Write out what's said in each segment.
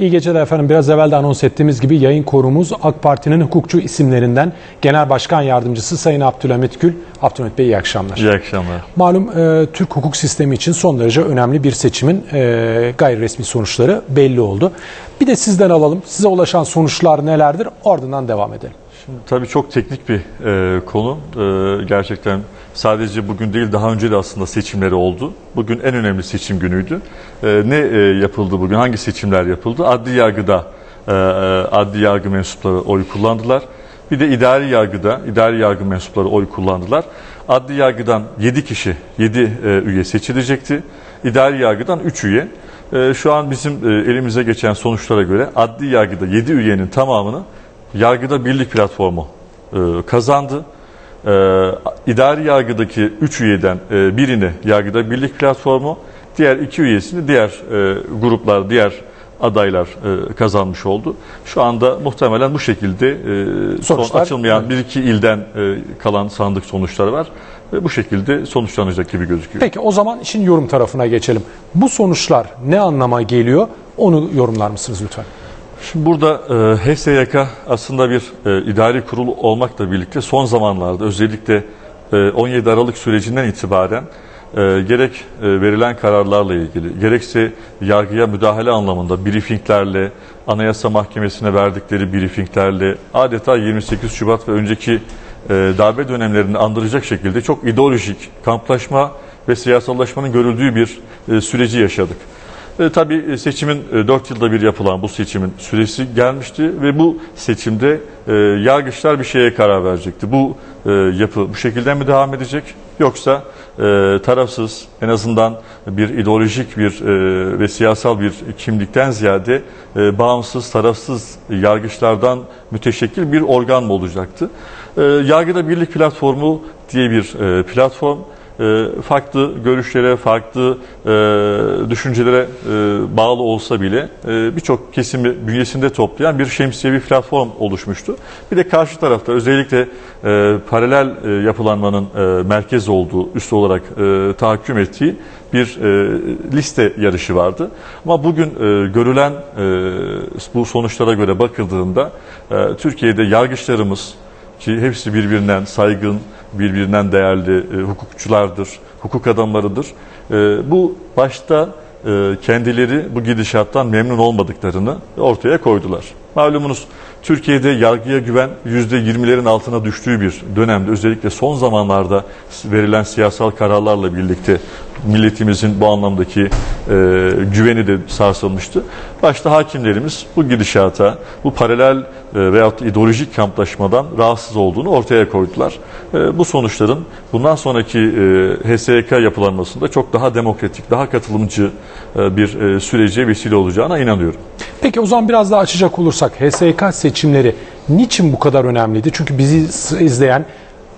İyi geceler efendim. Biraz evvel de anons ettiğimiz gibi yayın korumuz AK Parti'nin hukukçu isimlerinden Genel Başkan Yardımcısı Sayın Abdülhamit Gül. Abdülhamit Bey iyi akşamlar. İyi akşamlar. Malum e, Türk hukuk sistemi için son derece önemli bir seçimin e, gayri resmi sonuçları belli oldu. Bir de sizden alalım. Size ulaşan sonuçlar nelerdir? Ardından devam edelim. Şimdi tabii çok teknik bir e, konu. E, gerçekten sadece bugün değil daha önce de aslında seçimleri oldu. Bugün en önemli seçim günüydü. E, ne e, yapıldı bugün? Hangi seçimler yapıldı? Adli yargıda e, e, adli yargı mensupları oy kullandılar. Bir de idari yargıda idari yargı mensupları oy kullandılar. Adli yargıdan 7 kişi, 7 e, üye seçilecekti. İdari yargıdan 3 üye. Şu an bizim elimize geçen sonuçlara göre adli yargıda 7 üyenin tamamını yargıda birlik platformu e, kazandı. E, idari yargıdaki 3 üyeden e, birini yargıda birlik platformu, diğer iki üyesini diğer e, gruplar, diğer adaylar e, kazanmış oldu. Şu anda muhtemelen bu şekilde e, son Sonuçlar, açılmayan bir iki ilden e, kalan sandık sonuçları var. Ve bu şekilde sonuçlanacak gibi gözüküyor. Peki o zaman işin yorum tarafına geçelim. Bu sonuçlar ne anlama geliyor? Onu yorumlar mısınız lütfen? Şimdi burada e, HSYK aslında bir e, idari kurul olmakla birlikte son zamanlarda özellikle e, 17 Aralık sürecinden itibaren e, gerek e, verilen kararlarla ilgili gerekse yargıya müdahale anlamında briefinglerle, Anayasa Mahkemesi'ne verdikleri briefinglerle adeta 28 Şubat ve önceki e, darbe dönemlerini andıracak şekilde çok ideolojik kamplaşma ve siyasallaşmanın görüldüğü bir e, süreci yaşadık. E, tabii seçimin e, 4 yılda bir yapılan bu seçimin süresi gelmişti ve bu seçimde e, yargıçlar bir şeye karar verecekti. Bu e, yapı bu şekilde mi devam edecek yoksa e, tarafsız en azından bir ideolojik bir e, ve siyasal bir kimlikten ziyade e, bağımsız tarafsız yargıçlardan müteşekkil bir organ mı olacaktı? E, Yargıda Birlik Platformu diye bir e, platform e, farklı görüşlere, farklı e, düşüncelere e, bağlı olsa bile e, birçok kesimi bünyesinde toplayan bir şemsiyevi platform oluşmuştu. Bir de karşı tarafta özellikle paralel yapılanmanın merkez olduğu, üst olarak tahakküm ettiği bir liste yarışı vardı. Ama bugün görülen bu sonuçlara göre bakıldığında Türkiye'de yargıçlarımız, ki hepsi birbirinden saygın, birbirinden değerli e, hukukçulardır, hukuk adamlarıdır. E, bu başta e, kendileri bu gidişattan memnun olmadıklarını ortaya koydular. Malumunuz Türkiye'de yargıya güven %20'lerin altına düştüğü bir dönemde özellikle son zamanlarda verilen siyasal kararlarla birlikte milletimizin bu anlamdaki e, güveni de sarsılmıştı. Başta hakimlerimiz bu gidişata, bu paralel e, veyahut ideolojik kamplaşmadan rahatsız olduğunu ortaya koydular. E, bu sonuçların bundan sonraki e, HSYK yapılanmasında çok daha demokratik, daha katılımcı e, bir e, sürece vesile olacağına inanıyorum. Peki o zaman biraz daha açacak olursak HSYK seçimleri niçin bu kadar önemliydi? Çünkü bizi izleyen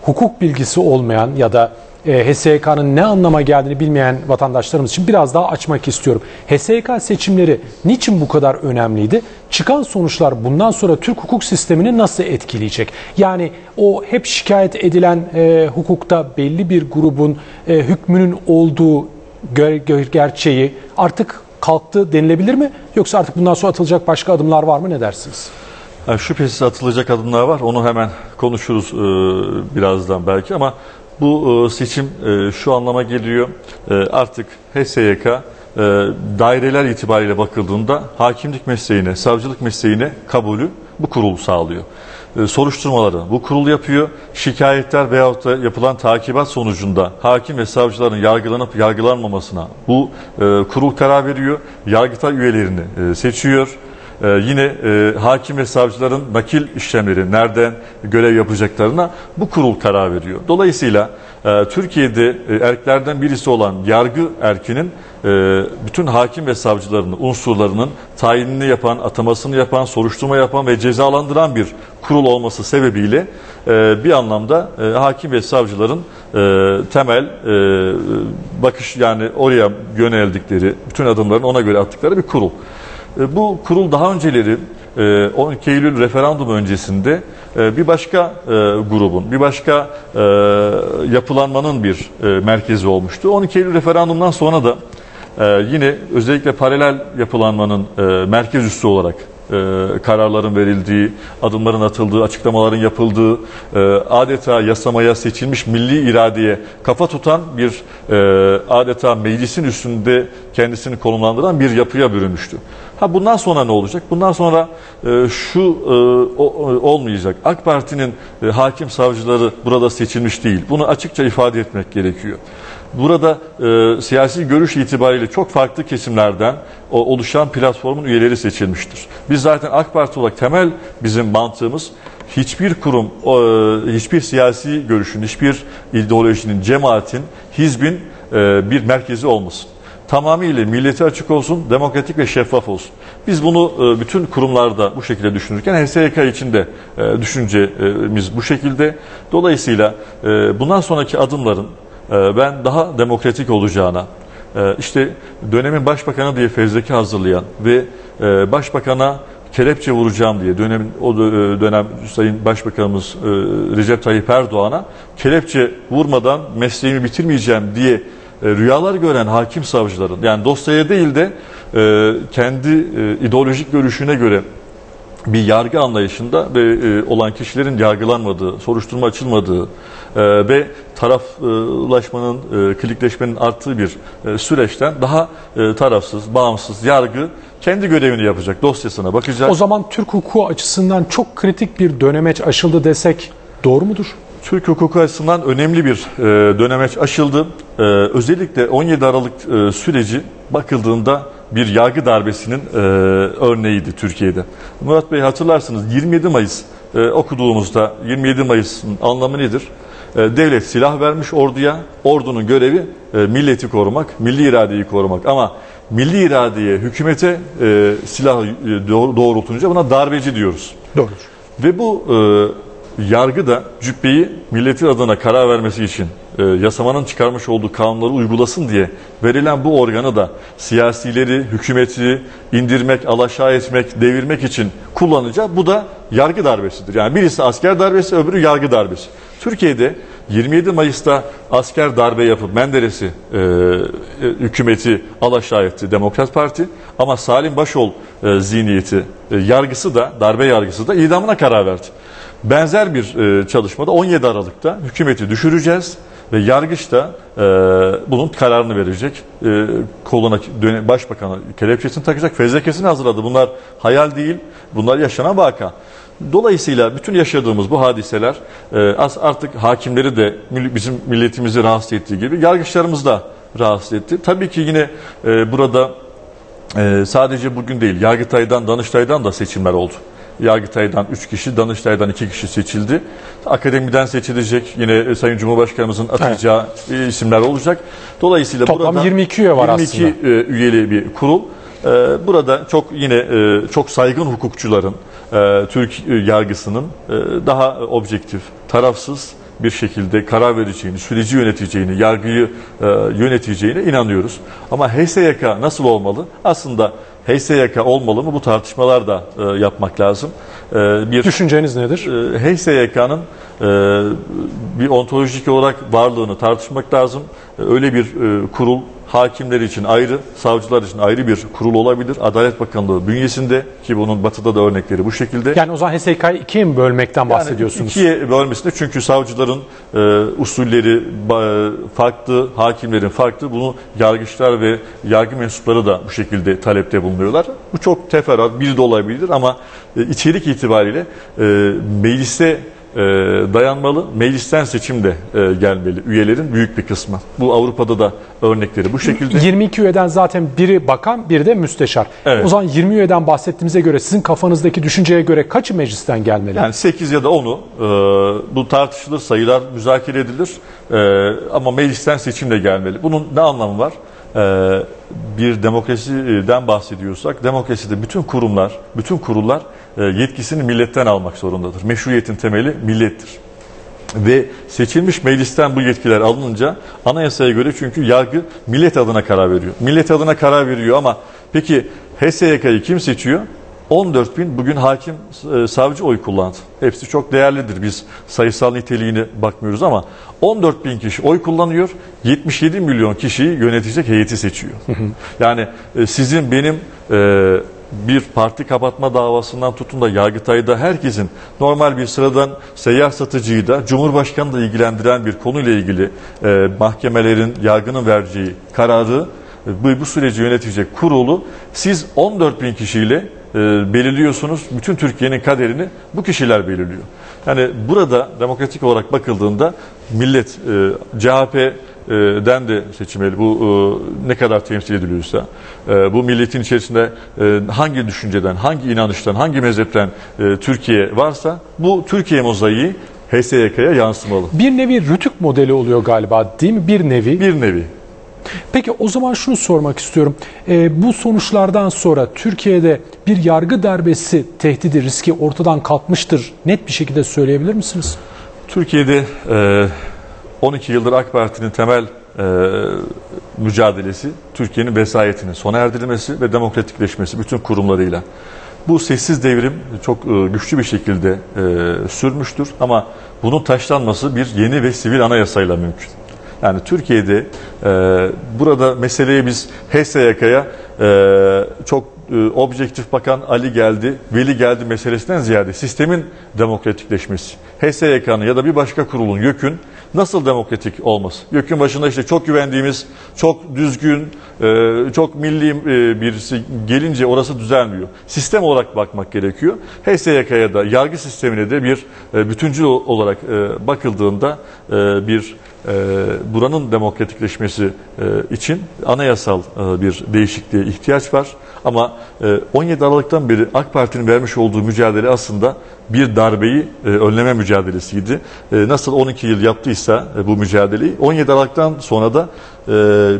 hukuk bilgisi olmayan ya da HSYK'nın ne anlama geldiğini bilmeyen vatandaşlarımız için biraz daha açmak istiyorum. HSYK seçimleri niçin bu kadar önemliydi? Çıkan sonuçlar bundan sonra Türk hukuk sistemini nasıl etkileyecek? Yani o hep şikayet edilen e, hukukta belli bir grubun e, hükmünün olduğu gör- gerçeği artık kalktı denilebilir mi? Yoksa artık bundan sonra atılacak başka adımlar var mı? Ne dersiniz? Yani şüphesiz atılacak adımlar var. Onu hemen konuşuruz e, birazdan belki ama bu e, seçim e, şu anlama geliyor. E, artık HSYK daireler itibariyle bakıldığında hakimlik mesleğine, savcılık mesleğine kabulü bu kurul sağlıyor. Soruşturmaları bu kurul yapıyor. Şikayetler veyahut da yapılan takibat sonucunda hakim ve savcıların yargılanıp yargılanmamasına bu kurul karar veriyor. Yargıtay üyelerini seçiyor. Ee, yine e, hakim ve savcıların nakil işlemleri nereden görev yapacaklarına bu kurul karar veriyor. Dolayısıyla e, Türkiye'de e, erklerden birisi olan yargı erkinin e, bütün hakim ve savcılarının unsurlarının tayinini yapan, atamasını yapan, soruşturma yapan ve cezalandıran bir kurul olması sebebiyle e, bir anlamda e, hakim ve savcıların e, temel e, bakış yani oraya yöneldikleri, bütün adımların ona göre attıkları bir kurul. E, Bu kurul daha önceleri e, 12 Eylül referandum öncesinde e, bir başka e, grubun, bir başka e, yapılanmanın bir e, merkezi olmuştu. 12 Eylül referandumdan sonra da e, yine özellikle paralel yapılanmanın e, merkez üssü olarak e, kararların verildiği, adımların atıldığı, açıklamaların yapıldığı, e, adeta yasamaya seçilmiş milli iradeye kafa tutan bir e, adeta meclisin üstünde kendisini konumlandıran bir yapıya bürünmüştü. Ha bundan sonra ne olacak? Bundan sonra e, şu e, o, o- olmayacak. AK Parti'nin e, hakim savcıları burada seçilmiş değil. Bunu açıkça ifade etmek gerekiyor. Burada e, siyasi görüş itibariyle çok farklı kesimlerden o, oluşan platformun üyeleri seçilmiştir. Biz zaten AK Parti olarak temel bizim mantığımız hiçbir kurum, e, hiçbir siyasi görüşün, hiçbir ideolojinin, cemaatin, hizbin e, bir merkezi olmasın tamamıyla millete açık olsun, demokratik ve şeffaf olsun. Biz bunu e, bütün kurumlarda bu şekilde düşünürken HSYK için de e, düşüncemiz bu şekilde. Dolayısıyla e, bundan sonraki adımların ben daha demokratik olacağına, işte dönemin başbakanı diye fezleke hazırlayan ve başbakana kelepçe vuracağım diye dönemin o dö- dönem Sayın Başbakanımız Recep Tayyip Erdoğan'a kelepçe vurmadan mesleğimi bitirmeyeceğim diye e, rüyalar gören hakim savcıların yani dosyaya değil de e, kendi e, ideolojik görüşüne göre bir yargı anlayışında ve e, olan kişilerin yargılanmadığı, soruşturma açılmadığı e, ve taraflaşmanın, e, klikleşmenin arttığı bir e, süreçten daha e, tarafsız, bağımsız yargı kendi görevini yapacak, dosyasına bakacak. O zaman Türk hukuku açısından çok kritik bir dönemeç aşıldı desek doğru mudur? Türk hukuku açısından önemli bir e, dönemeç aşıldı. E, özellikle 17 Aralık e, süreci bakıldığında bir yargı darbesinin e, örneğiydi Türkiye'de. Murat Bey hatırlarsınız 27 Mayıs e, okuduğumuzda 27 Mayıs'ın anlamı nedir? E, devlet silah vermiş orduya, ordunun görevi e, milleti korumak, milli iradeyi korumak. Ama milli iradeye, hükümete e, silah e, doğ- doğrultunca buna darbeci diyoruz. Doğrudur. Ve bu e, yargı da cübbeyi milletin adına karar vermesi için e, yasamanın çıkarmış olduğu kanunları uygulasın diye verilen bu organı da siyasileri, hükümeti indirmek, alaşağı etmek, devirmek için kullanacak. Bu da yargı darbesidir. Yani birisi asker darbesi, öbürü yargı darbesi. Türkiye'de 27 Mayıs'ta asker darbe yapıp Menderes'i e, e, hükümeti alaşağı etti Demokrat Parti ama Salim Başol e, zihniyeti e, yargısı da darbe yargısı da idamına karar verdi. Benzer bir e, çalışmada 17 Aralık'ta hükümeti düşüreceğiz ve yargıç da e, bunun kararını verecek. E, koluna döne, başbakanı kelepçesini takacak, fezlekesini hazırladı. Bunlar hayal değil, bunlar yaşanan vaka. Dolayısıyla bütün yaşadığımız bu hadiseler e, artık hakimleri de bizim milletimizi rahatsız ettiği gibi yargıçlarımızı da rahatsız etti. Tabii ki yine e, burada e, sadece bugün değil, Yargıtay'dan, Danıştay'dan da seçimler oldu. Yargıtay'dan 3 kişi, Danıştay'dan 2 kişi seçildi. Akademiden seçilecek yine e, Sayın Cumhurbaşkanımızın atacağı e, isimler olacak. Dolayısıyla Toplam burada 22 üye var 22 e, üyeli bir kurul. E, burada çok yine çok saygın hukukçuların Türk yargısının daha objektif, tarafsız bir şekilde karar vereceğini, süreci yöneteceğini, yargıyı yöneteceğine inanıyoruz. Ama HSYK nasıl olmalı? Aslında HSYK olmalı mı? Bu tartışmalar da e, yapmak lazım. E, bir Düşünceniz nedir? e, HSYK'nın bir ontolojik olarak varlığını tartışmak lazım. E, Öyle bir e, kurul hakimler için ayrı, savcılar için ayrı bir kurul olabilir. Adalet Bakanlığı bünyesinde ki bunun batıda da örnekleri bu şekilde. Yani o zaman HSK'yı ikiye mi bölmekten bahsediyorsunuz? ikiye bölmesinde çünkü savcıların e, usulleri ba- farklı, hakimlerin farklı. Bunu yargıçlar ve yargı mensupları da bu şekilde talepte bulunuyorlar. Bu çok teferruat, bir de olabilir ama e, içerik itibariyle e, meclise e, dayanmalı. Meclisten seçim de e, gelmeli. Üyelerin büyük bir kısmı. Bu Avrupa'da da örnekleri bu şekilde. 22 üyeden zaten biri bakan, biri de müsteşar. Evet. O zaman 20 üyeden bahsettiğimize göre sizin kafanızdaki düşünceye göre kaçı meclisten gelmeli? Yani 8 ya da 10'u e, bu tartışılır, sayılar müzakere edilir E, ama meclisten seçimle gelmeli. Bunun ne anlamı var? E, bir demokrasiden bahsediyorsak, demokraside bütün kurumlar, bütün kurullar yetkisini milletten almak zorundadır. Meşruiyetin temeli millettir. Ve seçilmiş meclisten bu yetkiler alınınca anayasaya göre çünkü yargı millet adına karar veriyor. Millet adına karar veriyor ama peki HSYK'yı kim seçiyor? 14 bin bugün hakim e, savcı oy kullandı. Hepsi çok değerlidir. Biz sayısal niteliğine bakmıyoruz ama 14 bin kişi oy kullanıyor. 77 milyon kişiyi yönetecek heyeti seçiyor. yani e, sizin benim e, bir parti kapatma davasından tutun da Yargıtay'da herkesin normal bir sıradan seyyar satıcıyı da Cumhurbaşkanı da ilgilendiren bir konuyla ilgili e, mahkemelerin, yargının vereceği kararı e, bu, bu süreci yönetecek kurulu siz 14 bin kişiyle e, belirliyorsunuz. Bütün Türkiye'nin kaderini bu kişiler belirliyor. Yani burada demokratik olarak bakıldığında millet, e, CHP den de seçilmeli. Bu ne kadar temsil ediliyorsa, bu milletin içerisinde hangi düşünceden, hangi inanıştan, hangi mezhepten Türkiye varsa bu Türkiye mozaiği HSYK'ya yansımalı. Bir nevi rütük modeli oluyor galiba değil mi? Bir nevi. Bir nevi. Peki o zaman şunu sormak istiyorum. E, bu sonuçlardan sonra Türkiye'de bir yargı darbesi tehdidi, riski ortadan kalkmıştır. Net bir şekilde söyleyebilir misiniz? Türkiye'de e, 12 yıldır AK Parti'nin temel e, mücadelesi Türkiye'nin vesayetinin sona erdirilmesi ve demokratikleşmesi bütün kurumlarıyla. Bu sessiz devrim çok e, güçlü bir şekilde e, sürmüştür ama bunun taşlanması bir yeni ve sivil anayasayla mümkün. Yani Türkiye'de e, burada meseleye biz HSYK'ya çok objektif bakan Ali geldi, Veli geldi meselesinden ziyade sistemin demokratikleşmesi. HSYK'nın ya da bir başka kurulun, YÖK'ün nasıl demokratik olması? YÖK'ün başında işte çok güvendiğimiz, çok düzgün, e, çok milli e, birisi gelince orası düzelmiyor. Sistem olarak bakmak gerekiyor. HSYK'ya da yargı sistemine de bir bütüncül olarak bakıldığında bir buranın demokratikleşmesi için anayasal bir değişikliğe ihtiyaç var. Ama 17 Aralık'tan beri AK Parti'nin vermiş olduğu mücadele aslında bir darbeyi e, önleme mücadelesiydi. E, nasıl 12 yıl yaptıysa e, bu mücadeleyi 17 Aralık'tan sonra da e,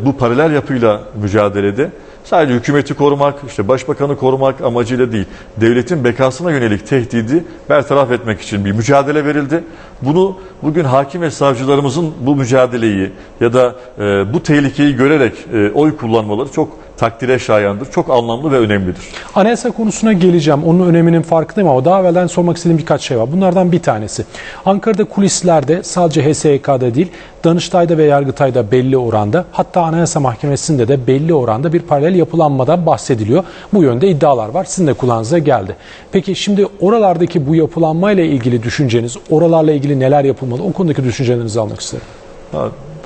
bu paralel yapıyla mücadelede sadece hükümeti korumak, işte başbakanı korumak amacıyla değil, devletin bekasına yönelik tehdidi bertaraf etmek için bir mücadele verildi. Bunu bugün hakim ve savcılarımızın bu mücadeleyi ya da e, bu tehlikeyi görerek e, oy kullanmaları çok takdire şayandır. Çok anlamlı ve önemlidir. Anayasa konusuna geleceğim. Onun öneminin farkındayım ama daha evvelden sormak istediğim birkaç şey var. Bunlardan bir tanesi. Ankara'da kulislerde sadece HSYK'da değil, Danıştay'da ve Yargıtay'da belli oranda hatta Anayasa Mahkemesi'nde de belli oranda bir paralel yapılanmadan bahsediliyor. Bu yönde iddialar var. Sizin de kulağınıza geldi. Peki şimdi oralardaki bu yapılanmayla ilgili düşünceniz, oralarla ilgili neler yapılmalı? O konudaki düşüncelerinizi almak isterim.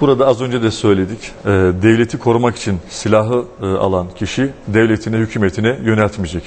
Burada az önce de söyledik. Ee, devleti korumak için silahı e, alan kişi devletine, hükümetine yöneltmeyecek.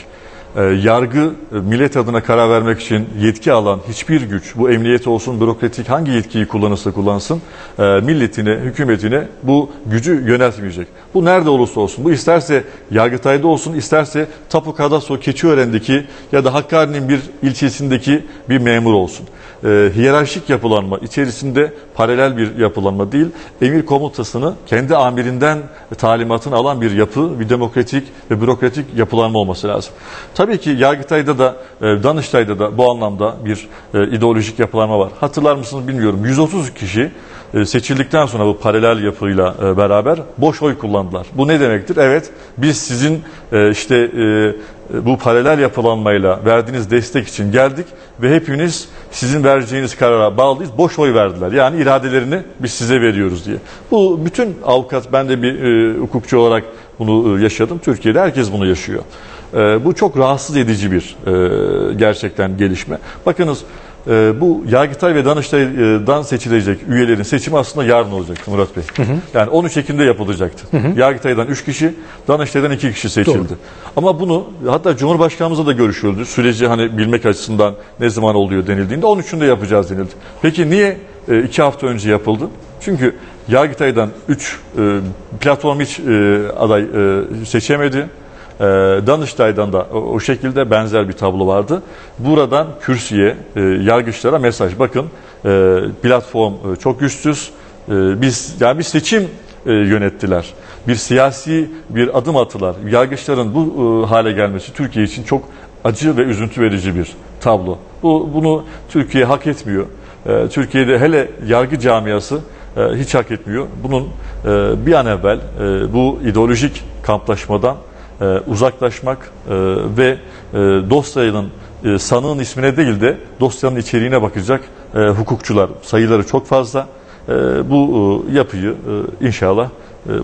Ee, yargı e, millet adına karar vermek için yetki alan hiçbir güç, bu emniyet olsun, bürokratik hangi yetkiyi kullanırsa kullansın, e, milletine, hükümetine bu gücü yöneltmeyecek. Bu nerede olursa olsun, bu isterse Yargıtay'da olsun, isterse Tapu Kadastro Keçiören'deki ya da Hakkari'nin bir ilçesindeki bir memur olsun e, hiyerarşik yapılanma içerisinde paralel bir yapılanma değil, emir komutasını kendi amirinden talimatını alan bir yapı, bir demokratik ve bürokratik yapılanma olması lazım. Tabii ki Yargıtay'da da, e, Danıştay'da da bu anlamda bir e, ideolojik yapılanma var. Hatırlar mısınız bilmiyorum. 130 kişi e, seçildikten sonra bu paralel yapıyla beraber boş oy kullandılar. Bu ne demektir? Evet biz sizin işte bu paralel yapılanmayla verdiğiniz destek için geldik ve hepiniz sizin vereceğiniz karara bağlıyız. Boş oy verdiler. Yani iradelerini biz size veriyoruz diye. Bu bütün avukat ben de bir hukukçu olarak bunu yaşadım. Türkiye'de herkes bunu yaşıyor. E, bu çok rahatsız edici bir e, gerçekten gelişme. Bakınız e, bu Yargıtay ve Danıştay'dan seçilecek üyelerin seçimi aslında yarın olacaktı Murat Bey. Hı hı. Yani 13 Ekim'de yapılacaktı. Hı hı. Yargıtay'dan 3 kişi, Danıştay'dan 2 kişi seçildi. Doğru. Ama bunu hatta Cumhurbaşkanımızla da görüşüldü. Süreci hani bilmek açısından ne zaman oluyor denildiğinde 13'ünde yapacağız denildi. Peki niye 2 e, hafta önce yapıldı? Çünkü Yargıtay'dan 3 e, platform hiç e, aday e, seçemedi. Ee, Danıştay'dan da o şekilde benzer bir tablo vardı. Buradan kürsüye, e, yargıçlara mesaj. Bakın e, platform e, çok güçsüz. Biz yani bir seçim yönettiler. Bir siyasi bir adım attılar. Yargıçların bu hale gelmesi Türkiye için çok acı ve üzüntü verici bir tablo. Bu bunu Türkiye hak etmiyor. Türkiye'de hele yargı camiası hiç hak etmiyor. Bunun bir an evvel bu ideolojik kamplaşmadan e, uzaklaşmak e, ve e, dosyanın e, sanığın ismine değil de dosyanın içeriğine bakacak e, hukukçular sayıları çok fazla. E, bu e, yapıyı e, inşallah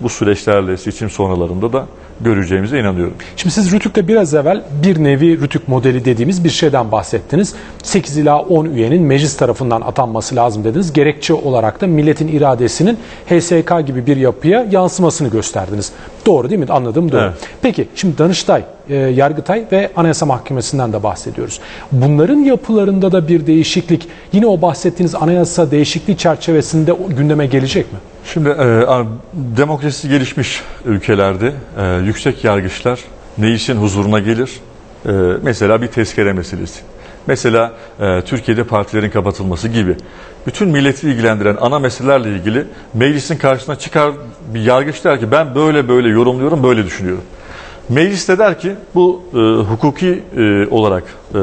bu süreçlerle seçim sonralarında da göreceğimize inanıyorum. Şimdi siz Rütük'te biraz evvel bir nevi Rütük modeli dediğimiz bir şeyden bahsettiniz. 8 ila 10 üyenin meclis tarafından atanması lazım dediniz. Gerekçe olarak da milletin iradesinin HSK gibi bir yapıya yansımasını gösterdiniz. Doğru değil mi? Anladığım doğru. Evet. Peki şimdi Danıştay, e, Yargıtay ve Anayasa Mahkemesi'nden de bahsediyoruz. Bunların yapılarında da bir değişiklik yine o bahsettiğiniz anayasa değişikliği çerçevesinde gündeme gelecek mi? Şimdi e, demokrasi gelişmiş ülkelerde e, yüksek yargıçlar meclisin huzuruna gelir. E, mesela bir tezkere meselesi. Mesela e, Türkiye'de partilerin kapatılması gibi. Bütün milleti ilgilendiren ana meselelerle ilgili meclisin karşısına çıkar bir yargıç der ki ben böyle böyle yorumluyorum, böyle düşünüyorum. Meclis de der ki bu e, hukuki e, olarak e,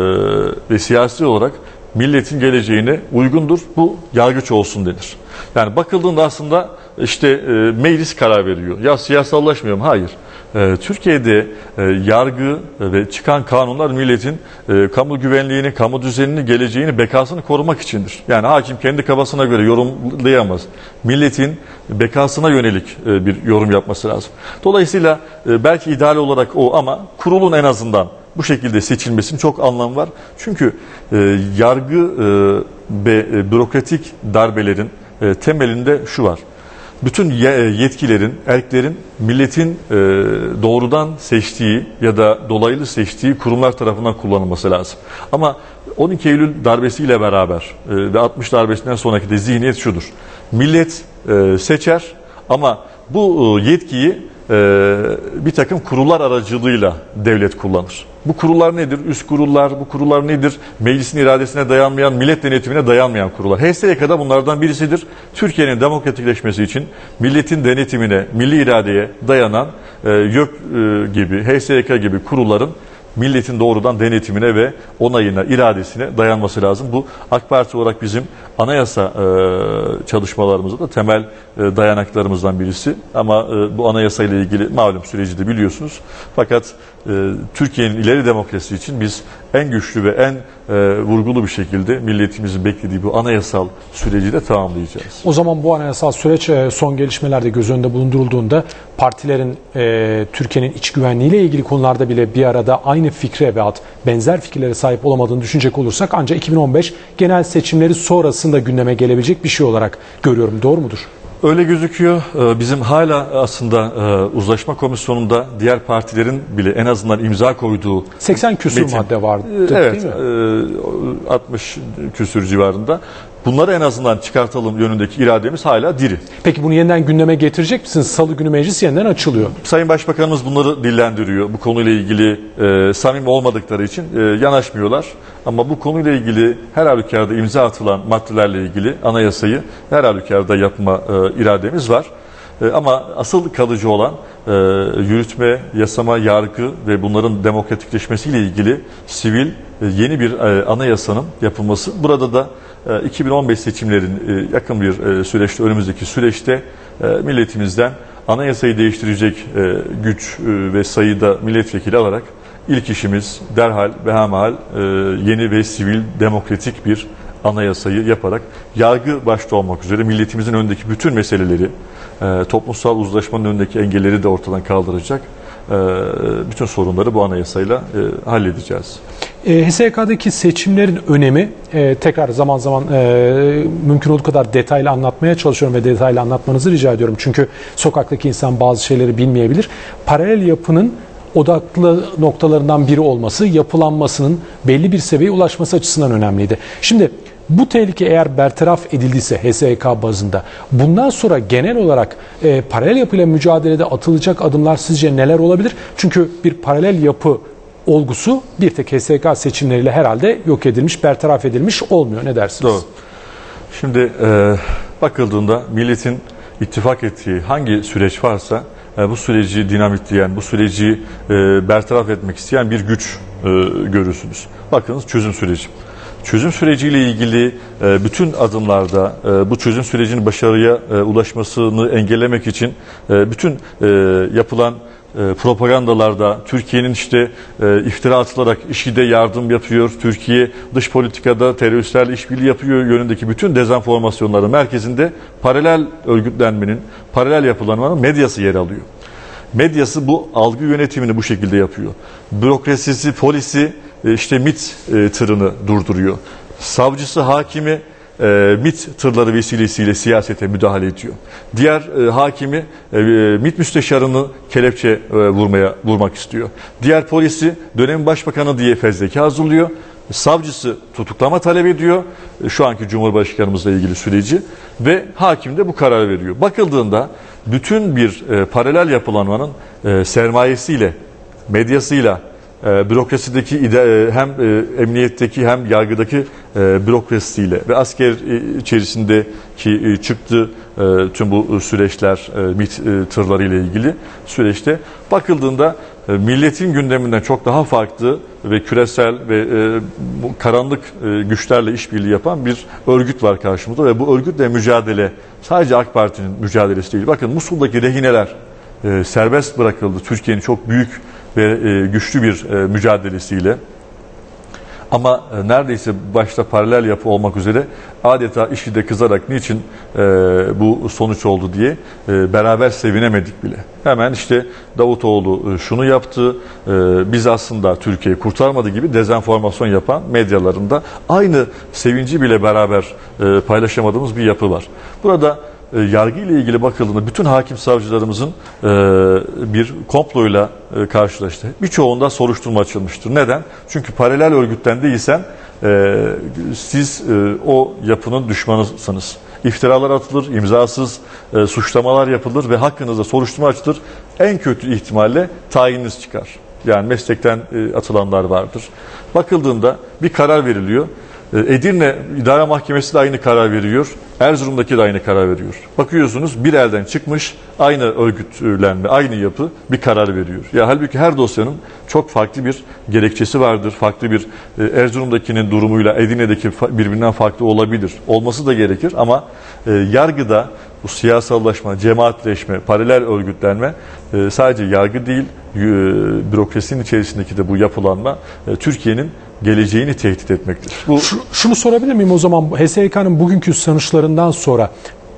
ve siyasi olarak milletin geleceğine uygundur. Bu yargıç olsun denir. Yani bakıldığında aslında işte e, meclis karar veriyor. Ya siyasallaşmıyor mu? Hayır. E, Türkiye'de e, yargı ve çıkan kanunlar milletin e, kamu güvenliğini, kamu düzenini, geleceğini, bekasını korumak içindir. Yani hakim kendi kafasına göre yorumlayamaz. Milletin bekasına yönelik e, bir yorum yapması lazım. Dolayısıyla e, belki ideal olarak o ama kurulun en azından bu şekilde seçilmesinin çok anlamı var. Çünkü e, yargı e, ve e, bürokratik darbelerin e, temelinde şu var. Bütün e, yetkilerin, erklerin milletin e, doğrudan seçtiği ya da dolaylı seçtiği kurumlar tarafından kullanılması lazım. Ama 12 Eylül darbesiyle beraber ve 60 darbesinden sonraki de zihniyet şudur. Millet seçer ama bu yetkiyi bir takım kurullar aracılığıyla devlet kullanır. Bu kurullar nedir? Üst kurullar, bu kurullar nedir? Meclisin iradesine dayanmayan, millet denetimine dayanmayan kurullar. HSYK'da bunlardan birisidir. Türkiye'nin demokratikleşmesi için milletin denetimine, milli iradeye dayanan e, YÖK e, gibi, HSYK gibi kurulların milletin doğrudan denetimine ve onayına, iradesine dayanması lazım. Bu AK Parti olarak bizim anayasa e, çalışmalarımızda da temel e, dayanaklarımızdan birisi. Ama e, bu anayasa ile ilgili malum süreci de biliyorsunuz. Fakat e, Türkiye'nin ileri demokrasi için biz en güçlü ve en e, vurgulu bir şekilde milletimizin beklediği bu anayasal süreci de tamamlayacağız. O zaman bu anayasal süreç e, son gelişmelerde göz önünde bulundurulduğunda partilerin e, Türkiye'nin iç güvenliğiyle ilgili konularda bile bir arada aynı fikre ve benzer fikirlere sahip olamadığını düşünecek olursak ancak 2015 genel seçimleri sonrasında gündeme gelebilecek bir şey olarak görüyorum. Doğru mudur? Öyle gözüküyor. Ee, Bizim hala aslında e, uzlaşma komisyonunda diğer partilerin bile en azından imza koyduğu 80 küsur Metin. madde vardı evet değil mi? e, 60 küsür civarında. Bunları en azından çıkartalım yönündeki irademiz hala diri. Peki bunu yeniden gündeme getirecek misiniz? Salı günü meclis yeniden açılıyor. Sayın Başbakanımız bunları dillendiriyor. Bu konuyla ilgili e, samimi olmadıkları için e, yanaşmıyorlar. Ama bu konuyla ilgili her halükarda imza atılan maddelerle ilgili anayasayı her halükarda yapma e, irademiz var. E, ama asıl kalıcı olan e, yürütme, yasama, yargı ve bunların demokratikleşmesiyle ilgili sivil e, yeni bir e, anayasanın yapılması. Burada da 2015 seçimlerin e, yakın bir e, süreçte, önümüzdeki süreçte e, milletimizden anayasayı değiştirecek güç ve sayıda milletvekili alarak ilk işimiz derhal ve hemhal yeni ve sivil demokratik bir anayasayı yaparak yargı başta olmak üzere milletimizin önündeki bütün meseleleri, toplumsal uzlaşmanın önündeki engelleri de ortadan kaldıracak bütün sorunları bu anayasayla e, halledeceğiz. E, HSYK'daki seçimlerin önemi e, tekrar zaman zaman e, mümkün olduğu kadar detaylı anlatmaya çalışıyorum ve detaylı anlatmanızı rica ediyorum. Çünkü sokaktaki insan bazı şeyleri bilmeyebilir. Paralel yapının odaklı noktalarından biri olması, yapılanmasının belli bir seviyeye ulaşması açısından önemliydi. Şimdi bu tehlike eğer bertaraf edildiyse HSYK bazında bundan sonra genel olarak e, paralel yapıyla mücadelede atılacak adımlar sizce neler olabilir? Çünkü bir paralel yapı olgusu bir tek HSYK seçimleriyle herhalde yok edilmiş, bertaraf edilmiş olmuyor. Ne dersiniz? Doğru. Şimdi e, bakıldığında milletin ittifak ettiği hangi süreç varsa e, bu süreci dinamitleyen, bu süreci e, bertaraf etmek isteyen bir güç e, görürsünüz. Bakınız çözüm süreci. Çözüm süreciyle ilgili e, bütün adımlarda e, bu çözüm sürecinin başarıya e, ulaşmasını engellemek için bütün yapılan propagandalarda Türkiye'nin işte e, iftira atılarak IŞİD'e yardım yapıyor, Türkiye dış politikada teröristlerle işbirliği yapıyor yönündeki bütün dezenformasyonların merkezinde paralel örgütlenmenin, paralel yapılanmanın medyası yer alıyor. Medyası bu algı yönetimini bu şekilde yapıyor. Bürokrasisi, polisi işte MIT e, tırını durduruyor. Savcısı, hakimi e, MIT tırları vesilesiyle siyasete müdahale ediyor. Diğer e, hakimi e, MIT müsteşarını kelepçe e, vurmaya vurmak istiyor. Diğer polisi dönemin başbakanı diye fezleke hazırlıyor. Savcısı tutuklama talep ediyor. E, Şu anki Cumhurbaşkanımızla ilgili süreci ve hakim de bu karar veriyor. Bakıldığında bütün bir e, paralel yapılanmanın e, sermayesiyle, medyasıyla, e, bürokrasideki ide- e, hem e, emniyetteki hem yargıdaki e, bürokrasisiyle ve asker e, içerisindeki e, çıktı e, tüm bu süreçler e, MİT e, tırları ile ilgili süreçte bakıldığında e, milletin gündeminden çok daha farklı ve küresel ve e, bu karanlık e, güçlerle işbirliği yapan bir örgüt var karşımızda ve bu örgütle mücadele sadece AK Parti'nin mücadelesi değil. Bakın Musul'daki rehineler e, serbest bırakıldı. Türkiye'nin çok büyük ve e, güçlü bir e, mücadelesiyle. Ama e, neredeyse başta paralel yapı olmak üzere adeta işi de kızarak niçin e, bu sonuç oldu diye e, beraber sevinemedik bile. Hemen işte Davutoğlu şunu yaptı, e, biz aslında Türkiye'yi kurtarmadı gibi dezenformasyon yapan medyalarında aynı sevinci bile beraber e, paylaşamadığımız bir yapı var. Burada e, yargı ile ilgili bakıldığında bütün hakim savcılarımızın e, bir komployla e, karşılaştı. Birçoğunda soruşturma açılmıştır. Neden? Çünkü paralel örgütten değilsen siz o yapının düşmanısınız. İftiralar atılır, imzasız suçlamalar yapılır ve hakkınızda soruşturma açılır. En kötü ihtimalle tayininiz çıkar. Yani meslekten atılanlar vardır. Bakıldığında bir karar veriliyor. E, Edirne İdare Mahkemesi de aynı karar veriyor. Erzurum'daki de aynı karar veriyor. Bakıyorsunuz bir elden çıkmış aynı örgütlenme, aynı yapı bir karar veriyor. Ya halbuki her dosyanın çok farklı bir gerekçesi vardır. Farklı bir e, Erzurum'dakinin durumuyla Edirne'deki birbirinden farklı olabilir. Olması da gerekir ama e, yargıda bu siyasallaşma, cemaatleşme, paralel örgütlenme e, sadece yargı değil, bürokrasinin içerisindeki de bu yapılanma Türkiye'nin geleceğini tehdit etmektir. Bu Şu- şunu sorabilir miyim o zaman HSYK'nın bugünkü sonuçlarından sonra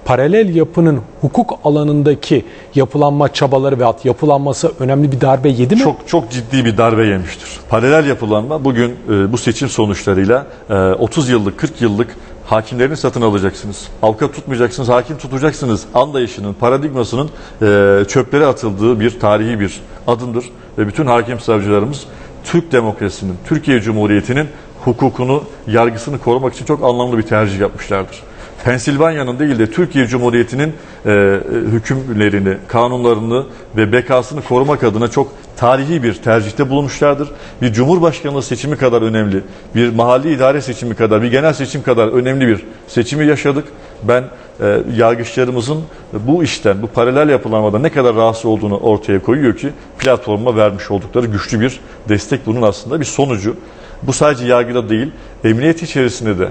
paralel yapının hukuk alanındaki yapılanma çabaları ve yapılanması önemli bir darbe yedi mi? çok çok ciddi bir darbe yemiştir. Paralel yapılanma bugün e, bu seçim sonuçlarıyla e, 30 yıllık, 40 yıllık hakimlerini satın alacaksınız. Avukat tutmayacaksınız, hakim tutacaksınız. Anlayışının, paradigmasının e, çöplere atıldığı bir tarihi bir adımdır. Ve bütün hakim savcılarımız Türk demokrasinin, Türkiye Cumhuriyeti'nin hukukunu, yargısını korumak için çok anlamlı bir tercih yapmışlardır. Pensilvanya'nın değil de Türkiye Cumhuriyeti'nin e, e, hükümlerini, kanunlarını ve bekasını korumak adına çok tarihi bir tercihte bulunmuşlardır. Bir cumhurbaşkanlığı seçimi kadar önemli, bir mahalli idare seçimi kadar, bir genel seçim kadar önemli bir seçimi yaşadık. Ben e, yargıçlarımızın bu işten, bu paralel yapılanmadan ne kadar rahatsız olduğunu ortaya koyuyor ki platforma vermiş oldukları güçlü bir destek bunun aslında bir sonucu. Bu sadece yargıda değil, emniyet içerisinde de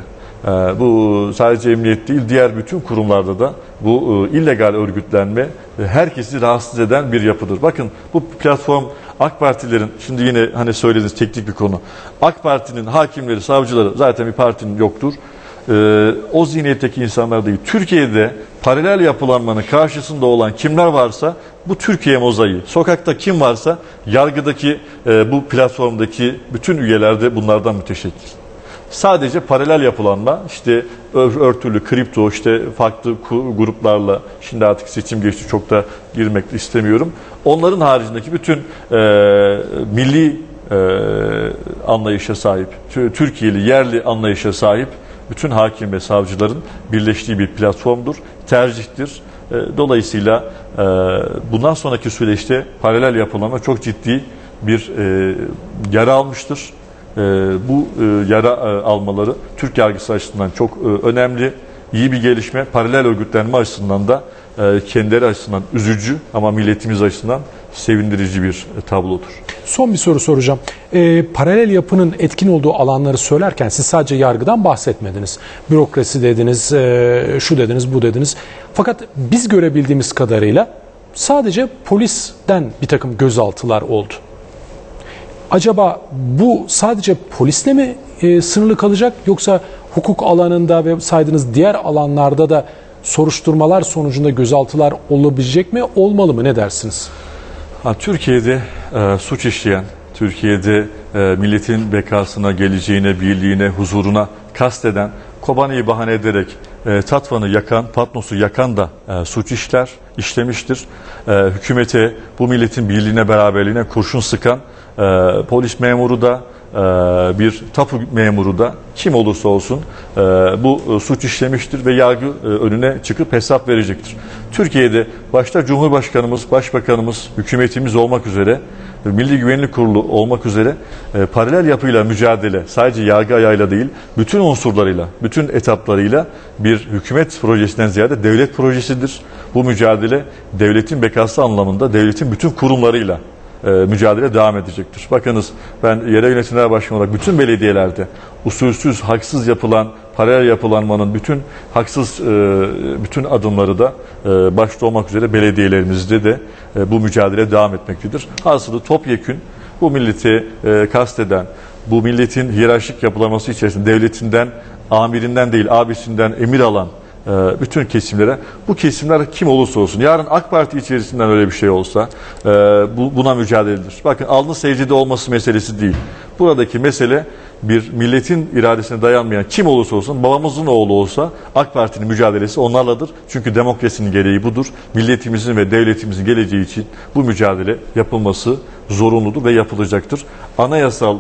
Bu sadece emniyet değil, diğer bütün kurumlarda da bu e, illegal örgütlenme herkesi rahatsız eden bir yapıdır. Bakın bu platform AK Partilerin, şimdi yine hani söylediğiniz teknik bir konu. AK Parti'nin hakimleri, savcıları zaten bir partinin yoktur. Ee, O zihniyetteki insanlar değil. Türkiye'de paralel yapılanmanın karşısında olan kimler varsa bu Türkiye mozaiği. Sokakta kim varsa yargıdaki e, bu platformdaki bütün üyeler de bunlardan müteşekkil. Sadece paralel yapılanma işte ör- örtülü, kripto işte farklı gruplarla şimdi artık seçim geçti çok da girmek istemiyorum. Onların haricindeki bütün e, milli e, anlayışa sahip, Tü- Türkiye'li yerli anlayışa sahip bütün hakim ve savcıların birleştiği bir platformdur, tercihtir. E, dolayısıyla e, bundan sonraki süreçte paralel yapılanma çok ciddi bir e, yara almıştır. E, bu e, yara e, almaları Türk yargısı açısından çok e, önemli, iyi bir gelişme. Paralel örgütlenme açısından da e, kendileri açısından üzücü ama milletimiz açısından sevindirici bir e, tablodur. Son bir soru soracağım. Ee, paralel yapının etkin olduğu alanları söylerken siz sadece yargıdan bahsetmediniz. Bürokrasi dediniz, e, şu dediniz, bu dediniz. Fakat biz görebildiğimiz kadarıyla sadece polisten bir takım gözaltılar oldu. Acaba bu sadece polisle mi e, sınırlı kalacak yoksa hukuk alanında ve saydığınız diğer alanlarda da soruşturmalar sonucunda gözaltılar olabilecek mi, olmalı mı ne dersiniz? Türkiye'de e, suç işleyen, Türkiye'de e, milletin bekasına, geleceğine, birliğine, huzuruna kasteden, Kobani'yi bahane ederek e, Tatvan'ı yakan, Patnos'u yakan da e, suç işler, işlemiştir. E, hükümete, bu milletin birliğine, beraberliğine kurşun sıkan e, polis memuru da, e, bir tapu memuru da kim olursa olsun e, bu e, suç işlemiştir ve yargı e, önüne çıkıp hesap verecektir. Türkiye'de başta Cumhurbaşkanımız, Başbakanımız, hükümetimiz olmak üzere Milli Güvenlik Kurulu olmak üzere e, paralel yapıyla mücadele sadece yargı ayağıyla değil bütün unsurlarıyla, bütün etaplarıyla bir hükümet projesinden ziyade devlet projesidir. Bu mücadele devletin bekası anlamında devletin bütün kurumlarıyla e, mücadele devam edecektir. Bakınız ben yerel yönetimler başkanı olarak bütün belediyelerde usulsüz, haksız yapılan, paralel yapılanmanın bütün haksız e, bütün adımları da e, başta olmak üzere belediyelerimizde de e, bu mücadele devam etmektedir. Hasılı topyekün bu milleti kasteden, bu milletin hiyerarşik yapılaması içerisinde devletinden, amirinden değil abisinden emir alan bütün kesimlere bu kesimler kim olursa olsun yarın AK Parti içerisinden öyle bir şey olsa bu, buna mücadele edilir. Bakın alnı secdede olması meselesi değil. Buradaki mesele bir milletin iradesine dayanmayan kim olursa olsun babamızın oğlu olsa AK Parti'nin mücadelesi onlarladır. Çünkü demokrasinin gereği budur. Milletimizin ve devletimizin geleceği için bu mücadele yapılması zorunludur ve yapılacaktır. Anayasal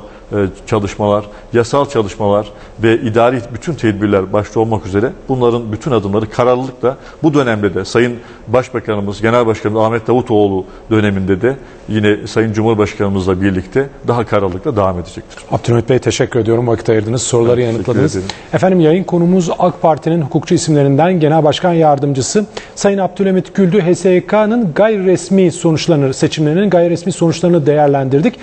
çalışmalar, yasal çalışmalar ve idari bütün tedbirler başta olmak üzere bunların bütün adımları kararlılıkla bu dönemde de Sayın Başbakanımız, Genel Başkanımız Ahmet Davutoğlu döneminde de yine Sayın Cumhurbaşkanımızla birlikte daha kararlılıkla devam edecektir. Abdülhamit Bey teşekkür ediyorum. Vakit ayırdınız, soruları Ben yanıtladınız. Efendim yayın konumuz AK Parti'nin hukukçu isimlerinden Genel Başkan Yardımcısı Sayın Abdülhamit Güldü. HSYK'nın gayri resmi sonuçlarını, seçimlerinin gayri resmi sonuçlarını değerlendirdik.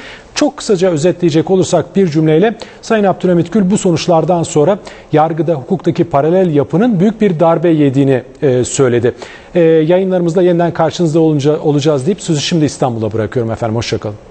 Çok kısaca özetleyecek olursak bir cümleyle Sayın Abdülhamit Gül bu sonuçlardan sonra yargıda, hukuktaki paralel yapının büyük bir darbe yediğini e, söyledi. E, yayınlarımızda yeniden karşınızda olunca, olacağız deyip sözü şimdi İstanbul'a bırakıyorum efendim. Hoşçakalın.